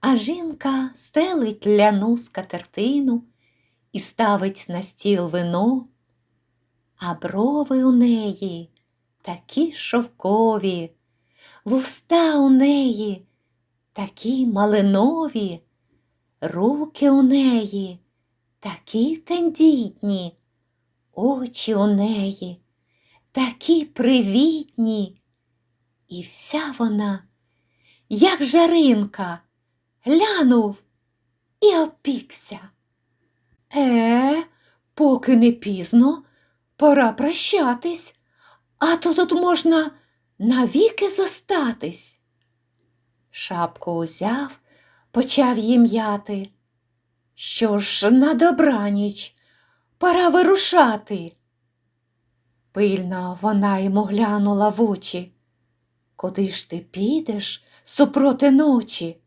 А жінка стелить ляну скатертину і ставить на стіл вино, а брови у неї такі шовкові, вуста у неї такі малинові, руки у неї такі тендітні, очі у неї такі привітні, і вся вона, як жаринка, глянув і опікся. Е, поки не пізно, пора прощатись, а то тут можна навіки зостатись. Шапку узяв, почав їм м'яти. Що ж, на добраніч, пора вирушати. Пильно вона йому глянула в очі. Куди ж ти підеш супроти ночі?